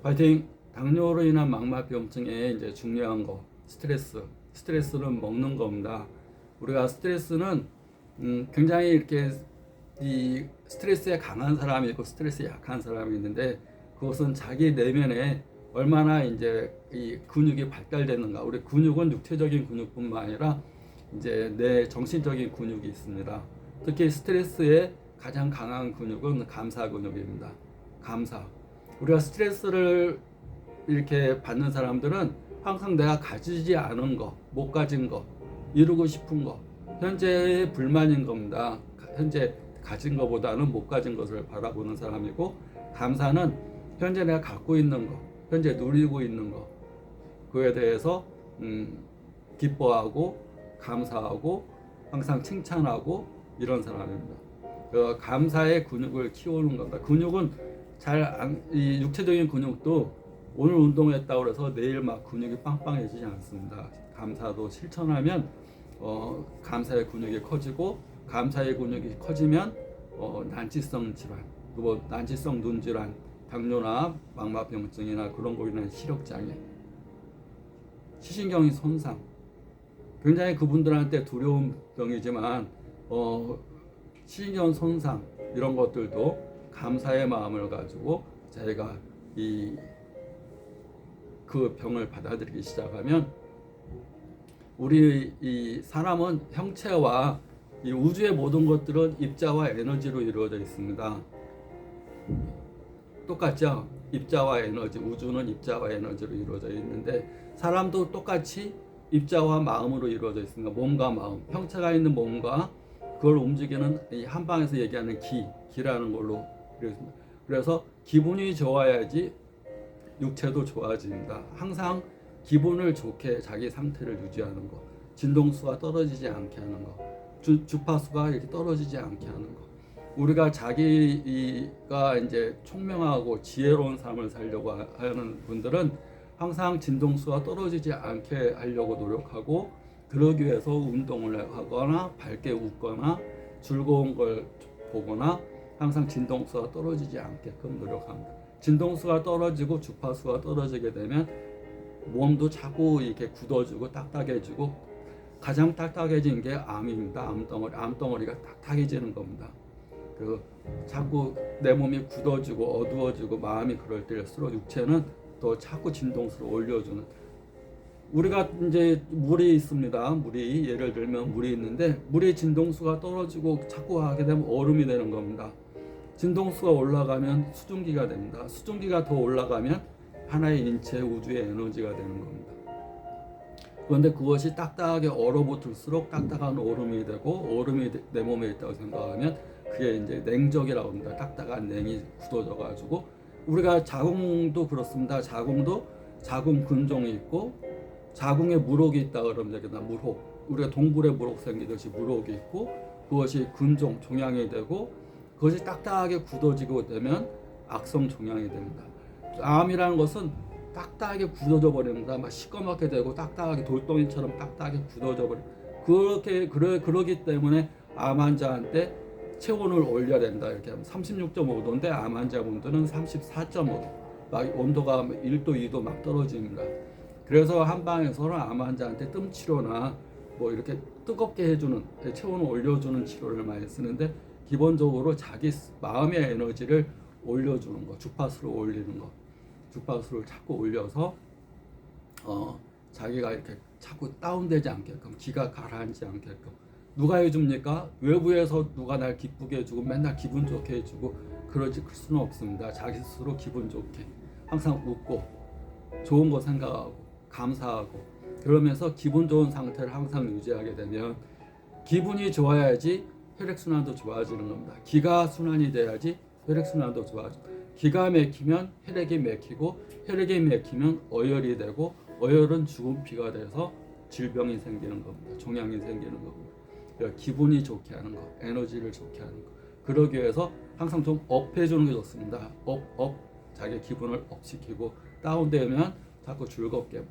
파이팅! 당뇨로 인한 망막병증의 이제 중요한 거 스트레스. 스트레스는 먹는 겁니다. 우리가 스트레스는 음, 굉장히 이렇게 이 스트레스에 강한 사람이 있고 스트레스에 약한 사람이 있는데 그것은 자기 내면에 얼마나 이제 이 근육이 발달되는가. 우리 근육은 육체적인 근육뿐만 아니라 이제 내 정신적인 근육이 있습니다. 특히 스트레스에 가장 강한 근육은 감사 근육입니다. 감사. 우리가 스트레스를 이렇게 받는 사람들은 항상 내가 가지지 않은 거, 못 가진 거, 이루고 싶은 거, 현재의 불만인 겁니다. 현재 가진 것보다는 못 가진 것을 바라보는 사람이고, 감사는 현재 내가 갖고 있는 거, 현재 누리고 있는 거, 그에 대해서 음, 기뻐하고 감사하고 항상 칭찬하고 이런 사람입니다. 그 감사의 근육을 키우는 겁니다. 근육은 잘 안, 이 육체적인 근육도 오늘 운동했다고 해서 내일 막 근육이 빵빵해지지 않습니다. 감사도 실천하면 어, 감사의 근육이 커지고 감사의 근육이 커지면 어, 난치성 질환, 뭐 난치성 눈 질환, 당뇨나 망막병증이나 그런 거로 인한 시력 장애, 시신경이 손상, 굉장히 그분들한테 두려운 병이지만 어, 시신경 손상 이런 것들도 감사의 마음을 가지고 자기가 이 그 병을 받아들이기 시작하면 우리 이 사람은 형체와 이 우주의 모든 것들은 입자와 에너지로 이루어져 있습니다. 똑같죠? 입자와 에너지, 우주는 입자와 에너지로 이루어져 있는데 사람도 똑같이 입자와 마음으로 이루어져 있습니다. 몸과 마음, 형체가 있는 몸과 그걸 움직이는 이 한방에서 얘기하는 기, 기라는 걸로. 그래서 기분이 좋아야지 육체도 좋아집니다. 항상 기분을 좋게 자기 상태를 유지하는 거, 진동수가 떨어지지 않게 하는 거, 주, 주파수가 이렇게 떨어지지 않게 하는 거. 우리가 자기가 이제 총명하고 지혜로운 삶을 살려고 하는 분들은 항상 진동수가 떨어지지 않게 하려고 노력하고 그러기 위해서 운동을 하거나 밝게 웃거나 즐거운 걸 보거나 항상 진동수가 떨어지지 않게끔 노력합니다. 진동수가 떨어지고 주파수가 떨어지게 되면 몸도 자꾸 이렇게 굳어지고 딱딱해지고 가장 딱딱해진 게 암입니다. 암덩어리, 암덩어리가 딱딱해지는 겁니다. 그 자꾸 내 몸이 굳어지고 어두워지고 마음이 그럴 때일수록 육체는 또 자꾸 진동수를 올려주는 우리가 이제 물이 있습니다. 물이 예를 들면 물이 있는데 물의 진동수가 떨어지고 자꾸 하게 되면 얼음이 되는 겁니다. 진동수가 올라가면 수증기가 됩니다. 수증기가 더 올라가면 하나의 인체 우주의 에너지가 되는 겁니다. 그런데 그것이 딱딱하게 얼어붙을수록 딱딱한 얼음이 되고 얼음이 내 몸에 있다고 생각하면 그게 이제 냉적이라고 합니다. 딱딱한 냉이 굳어져 가지고 우리가 자궁도 그렇습니다. 자궁도 자궁 근종이 있고 자궁에 물혹이 있다 그러면 되겠다. 물혹. 우리가 동굴에 물혹 생기듯이 물혹이 있고 그것이 근종 종양이 되고 그것이 딱딱하게 굳어지고 되면 악성 종양이 됩니다. 암이라는 것은 딱딱하게 굳어져 버립니다. 막 시꺼멓게 되고 딱딱하게 돌덩이처럼 딱딱하게 굳어져 버려. 그렇게 그러, 그러기 때문에 암 환자한테 체온을 올려야 된다. 이렇게 하면 36.5도인데 암 환자분들은 34.5도. 막 온도가 1도, 2도 막 떨어집니다. 그래서 한방에서는 암 환자한테 뜸 치료나 뭐 이렇게 뜨겁게 해주는 체온을 올려주는 치료를 많이 쓰는데 기본적으로 자기 마음의 에너지를 올려주는 거, 주파수를 올리는 거, 주파수를 자꾸 올려서 어 자기가 이렇게 자꾸 다운되지 않게끔 기가 가라앉지 않게끔 누가 해줍니까? 외부에서 누가 날 기쁘게 해주고 맨날 기분 좋게 해주고 그러지 그 수는 없습니다. 자기 스스로 기분 좋게 항상 웃고 좋은 거 생각하고 감사하고 그러면서 기분 좋은 상태를 항상 유지하게 되면 기분이 좋아야지 혈액순환도 좋아지는 겁니다. 기가 순환이 돼야지 혈액순환도 좋아져. 기가 막히면 혈액이 막히고 혈액이 막히면 어혈이 되고 어혈은 죽은 피가 돼서 질병이 생기는 겁니다. 종양이 생기는 겁니다. 그러니까 기분이 좋게 하는 거, 에너지를 좋게 하는 거. 그러기 위해서 항상 좀 업해주는 게 좋습니다. 업, 업, 자기 기분을 업시키고 다운되면 자꾸 즐겁게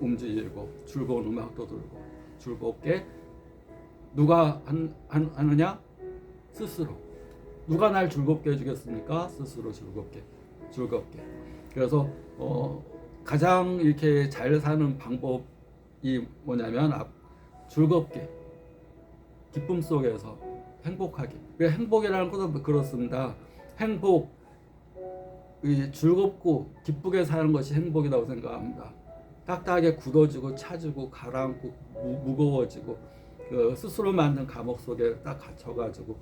움직이고 즐거운 음악도 들고 즐겁게 누가 한, 한, 하느냐? 스스로. 누가 날 즐겁게 해주겠습니까? 스스로 즐겁게. 즐겁게. 그래서 어, 가장 이렇게 잘 사는 방법이 뭐냐면 앞- 즐겁게 기쁨 속에서 행복하게. 그 행복이라는 것도 그렇습니다. 행복, 이 즐겁고 기쁘게 사는 것이 행복이라고 생각합니다. 딱딱하게 굳어지고 차지고 가라앉고 무, 무거워지고 그 스스로 만든 감옥 속에 딱 갇혀가지고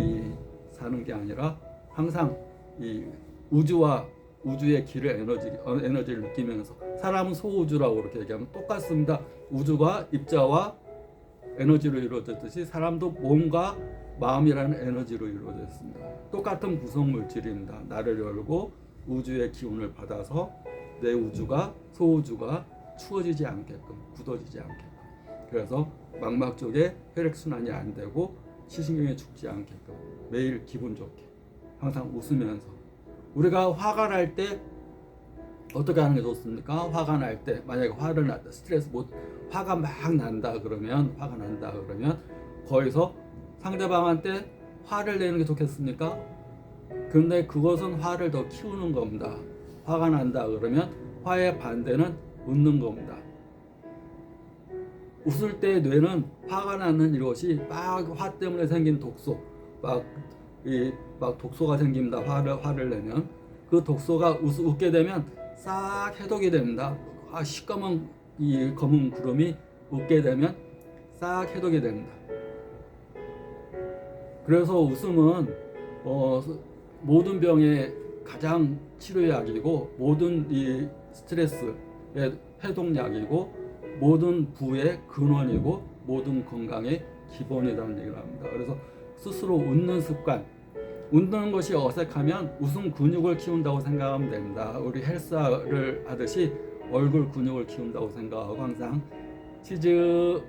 이 사는 게 아니라 항상 이 우주와 우주의 길을 에너지 어, 에너지를 느끼면서 사람은 소우주라고 그렇게 얘기하면 똑같습니다. 우주가 입자와 에너지로 이루어졌듯이 사람도 몸과 마음이라는 에너지로 이루어져 있습니다. 똑같은 구성 물질입니다. 나를 열고 우주의 기운을 받아서 내 우주가 소우주가 추워지지 않게끔 굳어지지 않게끔 그래서 망막 쪽에 혈액 순환이 안 되고 시신경이 죽지 않게끔 매일 기분 좋게 항상 웃으면서 우리가 화가 날 때 어떻게 하는 게 좋습니까? 화가 날 때 만약에 화를 났다 스트레스 못 화가 막 난다 그러면 화가 난다 그러면 거기서 상대방한테 화를 내는 게 좋겠습니까? 근데 그것은 화를 더 키우는 겁니다. 화가 난다 그러면 화의 반대는 웃는 겁니다. 웃을 때 뇌는 화가 나는 이것이 막 화 때문에 생긴 독소, 막 이 막 독소가 생깁니다. 화를 화를 내면 그 독소가 웃, 웃게 되면 싹 해독이 됩니다. 아 시꺼먼 이 검은 구름이 웃게 되면 싹 해독이 됩니다. 그래서 웃음은 어, 모든 병의 가장 치료약이고 모든 이 스트레스의 해독약이고 모든 부의 근원이고 모든 건강의 기본이라는 얘기를 합니다. 그래서 스스로 웃는 습관, 웃는 것이 어색하면 웃음 근육을 키운다고 생각하면 됩니다. 우리 헬스를 하듯이 얼굴 근육을 키운다고 생각하고 항상 치즈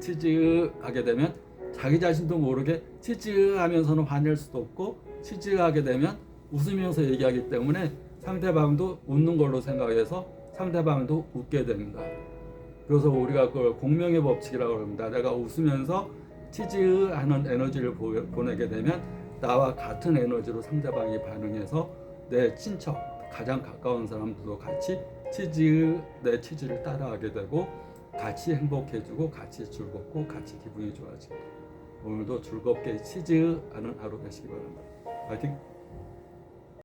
치즈 하게 되면 자기 자신도 모르게 치즈 하면서는 화낼 수도 없고 치즈 하게 되면 웃으면서 얘기하기 때문에 상대방도 웃는 걸로 생각해서 상대방도 웃게 됩니다. 그래서 우리가 그걸 공명의 법칙이라고 합니다. 내가 웃으면서 치즈하는 에너지를 보- 보내게 되면 나와 같은 에너지로 상대방이 반응해서 내 친척 가장 가까운 사람들도 같이 치즈 내 치즈를 따라하게 되고 같이 행복해지고 같이 즐겁고 같이 기분이 좋아지고 오늘도 즐겁게 치즈하는 하루 되시기 바랍니다. 파이팅!